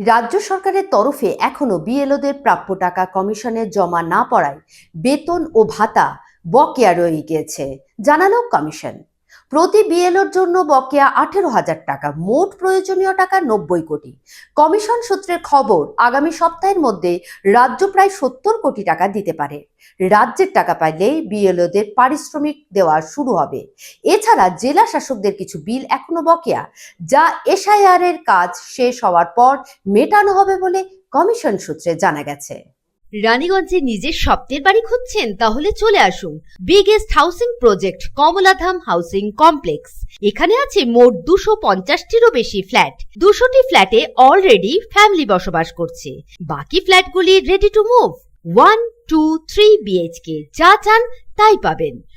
রাজ্য সরকারের তরফে এখনও বিএলওদের প্রাপ্য টাকা কমিশনে জমা না পড়ায় বেতন ও ভাতা বকেয়া রয়ে গিয়েছে, জানালো কমিশন। প্রতি বিএলওর জন্য বকেয়া আঠেরো হাজার টাকা, মোট প্রয়োজনীয় টাকা নব্বই কোটি। কমিশন সূত্রের খবর, আগামী সপ্তাহের মধ্যে রাজ্য প্রায় সত্তর কোটি টাকা দিতে পারে। রাজ্যের টাকা পাইলেই বিএলওদের পারিশ্রমিক দেওয়া শুরু হবে। এছাড়া জেলা শাসকদের কিছু বিল এখনও বকেয়া, যা এসআইআর এর কাজ শেষ হওয়ার পর মেটানো হবে বলে কমিশন সূত্রে জানা গেছে। রানীগঞ্জে নিজের স্বপ্নের বাড়ি খুঁজছেন, তাহলে চলে আসুন। Biggest housing project Kamaladham housing complex এখানে আছে মোট দুশো পঞ্চাশটিরও বেশি ফ্ল্যাট দুশোটি ফ্ল্যাটে অলরেডি ফ্যামিলি বসবাস করছে। বাকি ফ্ল্যাটগুলি ready to move one two three BHK যা চান, তাই পাবেন।